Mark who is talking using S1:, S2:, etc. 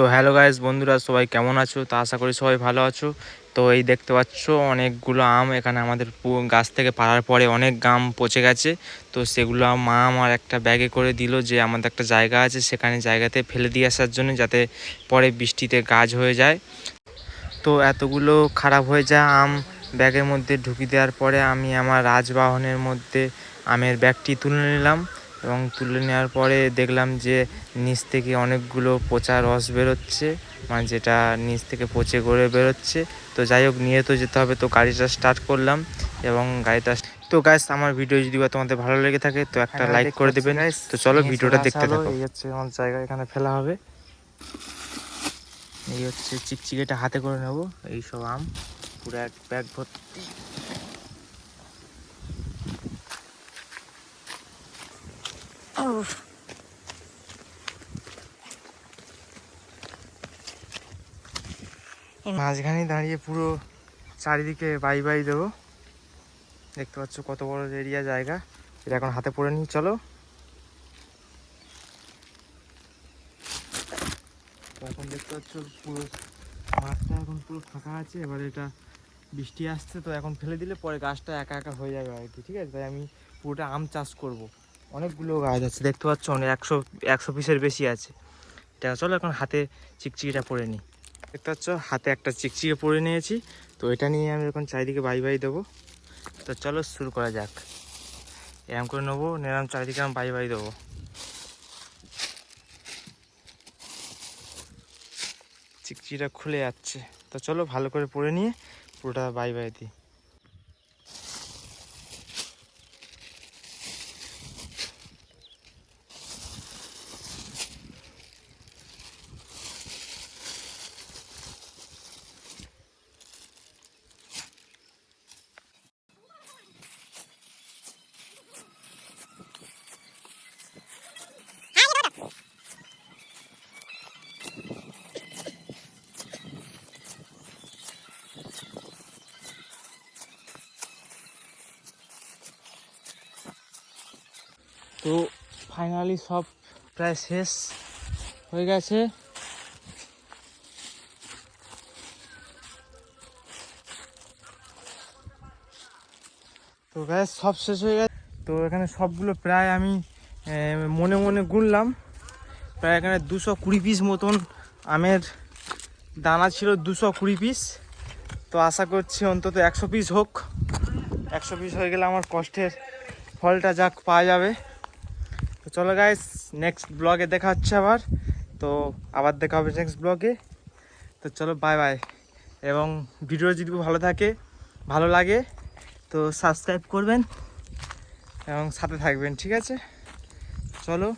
S1: তো hello guys, বন্ধুরা, সবাই কেমন আছো? তো আশা করি সবাই ভালো আছো। তো এই দেখতে পাচ্ছ, অনেকগুলো আম এখানে আমাদের গাছ থেকে পাড়ার পরে অনেক গাম পচে গেছে। তো সেগুলো মা আমার একটা ব্যাগে করে দিল যে আমাদের একটা জায়গা আছে, সেখানে জায়গাতে ফেলে দিয়ে আসার জন্য যাতে পরে বৃষ্টিতে গাছ হয়ে যায়। তো এতগুলো খারাপ হয়ে যায় আম ব্যাগের মধ্যে ঢুকিয়ে দেওয়ার পরে আমি আমার রাজবাহনের মধ্যে আমের ব্যাগটি তুলে নিলাম। এবং তুলে নেওয়ার পরে দেখলাম যে নিচ থেকে অনেকগুলো পচা রস বেরোচ্ছে মানে যেটা নিচ থেকে পচে করে বেরোচ্ছে। তো যাই হোক নিয়ে তো যেতে হবে। তো গাড়িটা স্টার্ট করলাম এবং গাড়িটা তো গাইস আমার ভিডিও যদি বা তোমাদের ভালো লেগে থাকে তো একটা
S2: হ্যাঁ,
S1: লাইক করে
S2: পাচ্ছি
S1: দেবেন। তো চলো ভিডিওটা দেখতে থাকো।
S2: এই হচ্ছে আমার জায়গা এখানে ফেলা হবে।
S1: এই হচ্ছে চিকচিকেটা হাতে করে নেব এই সব আম পুরো এক ব্যাগ ভর্তি। মাঝখানে দাঁড়িয়ে পুরো চারিদিকে বাই বাই দেবো। দেখতে পাচ্ছ কত বড় এরিয়া জায়গা। এটা এখন হাতে পড়ে নিই চলো। এখন দেখতে পাচ্ছ পুরো মাঠটা এখন পুরো ফাঁকা আছে, এবার এটা বৃষ্টি আসছে, তো এখন ফেলে দিলে পরে গাছটা একা একা হয়ে যাবে আর কি, ঠিক আছে? তাই আমি পুরোটা আম চাষ করব। অনেকগুলো গাছ আছে, দেখতে পাচ্ছ অনেক একশো একশো পিসের বেশি আছে। এটা চলো এখন হাতে চিকচিকিটা পরে নিই। দেখতে পাচ্ছ, হাতে একটা চিকচিকে পরে নিয়েছি। তো এটা নিয়ে আমি এখন চারিদিকে বাই বাই দেবো। তো চলো শুরু করা যাক। এরম করে নেব, নিলাম চারিদিকে আমি বাই বাই দেবো। চিকচিটা খুলে যাচ্ছে। তো চলো ভালো করে পরে নিয়ে পুরোটা বাই বাই দিই। তো ফাইনালি সব প্রায় শেষ হয়ে গেছে। তো গ্যাস সব শেষ হয়ে গেছে। তো এখানে সবগুলো প্রায় আমি মনে মনে গুনলাম। প্রায় এখানে দুশো কুড়ি পিস মতন আমের দানা ছিল, দুশো কুড়ি পিস তো আশা করছি অন্তত একশো পিস হোক। একশো পিস হয়ে গেলে আমার কষ্টের ফলটা যাক, পাওয়া যাবে। তো চলো গাইস নেক্সট ব্লগে দেখা হচ্ছে আবার। তো আবার দেখা হবে নেক্সট ব্লগে তো চলো বাই বাই এবং ভিডিও যদি ভালো থাকে, ভালো লাগে, তো সাবস্ক্রাইব করবেন এবং সাথে থাকবেন, ঠিক আছে? চলো।